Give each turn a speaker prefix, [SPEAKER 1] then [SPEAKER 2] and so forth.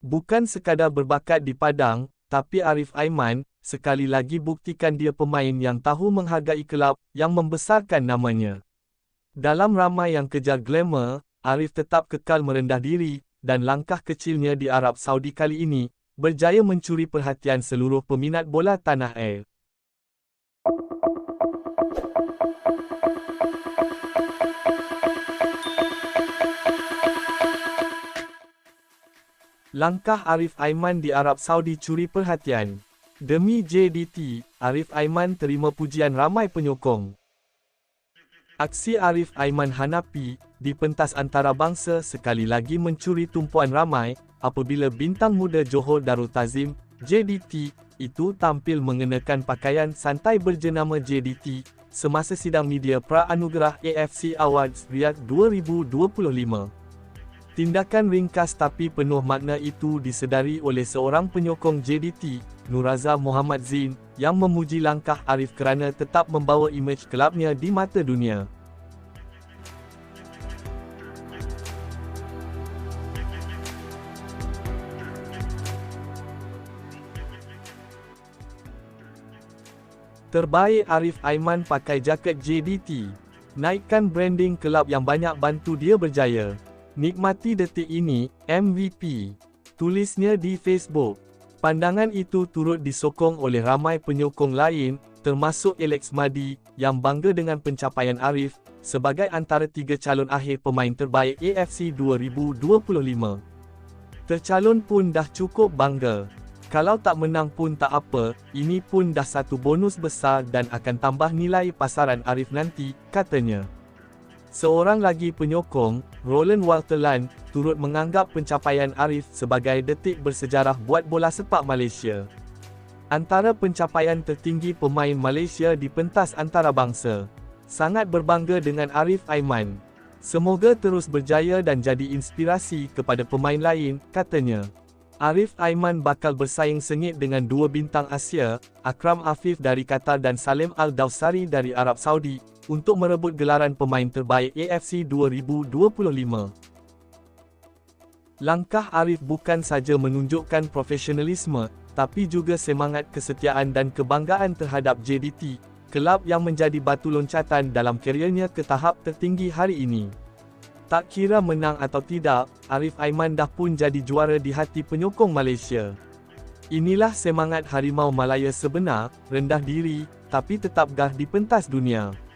[SPEAKER 1] Bukan sekadar berbakat di padang, tapi Arif Aiman, sekali lagi buktikan dia pemain yang tahu menghargai kelab yang membesarkan namanya. Dalam ramai yang kejar glamour, Arif tetap kekal merendah diri, dan langkah kecilnya di Arab Saudi kali ini, berjaya mencuri perhatian seluruh peminat bola tanah air. Langkah Arif Aiman di Arab Saudi curi perhatian. Demi JDT, Arif Aiman terima pujian ramai penyokong. Aksi Arif Aiman Hanapi di pentas antarabangsa sekali lagi mencuri tumpuan ramai apabila bintang muda Johor Darul Tazim, JDT, itu tampil mengenakan pakaian santai berjenama JDT semasa sidang media pra-anugerah AFC Awards Riyadh 2025. Tindakan ringkas tapi penuh makna itu disedari oleh seorang penyokong JDT, Nuraza Muhammad Zin, yang memuji langkah Arif kerana tetap membawa imej kelabnya di mata dunia. Terbaik Arif Aiman pakai jaket JDT. Naikkan branding kelab yang banyak bantu dia berjaya. Nikmati detik ini, MVP. Tulisnya di Facebook. Pandangan itu turut disokong oleh ramai penyokong lain, termasuk Alex Madi, yang bangga dengan pencapaian Arif, sebagai antara tiga calon akhir pemain terbaik AFC 2025. Tercalon pun dah cukup bangga. Kalau tak menang pun tak apa, ini pun dah satu bonus besar dan akan tambah nilai pasaran Arif nanti, katanya. Seorang lagi penyokong, Roland Walterland, turut menganggap pencapaian Arif sebagai detik bersejarah buat bola sepak Malaysia. Antara pencapaian tertinggi pemain Malaysia di pentas antarabangsa. Sangat berbangga dengan Arif Aiman. Semoga terus berjaya dan jadi inspirasi kepada pemain lain, katanya. Arif Aiman bakal bersaing sengit dengan dua bintang Asia, Akram Afif dari Qatar dan Salim Al-Dawsari dari Arab Saudi, untuk merebut gelaran pemain terbaik AFC 2025. Langkah Arif bukan saja menunjukkan profesionalisme, tapi juga semangat kesetiaan dan kebanggaan terhadap JDT, kelab yang menjadi batu loncatan dalam keriernya ke tahap tertinggi hari ini. Tak kira menang atau tidak, Arif Aiman dah pun jadi juara di hati penyokong Malaysia. Inilah semangat harimau Malaya sebenar, rendah diri, tapi tetap gah di pentas dunia.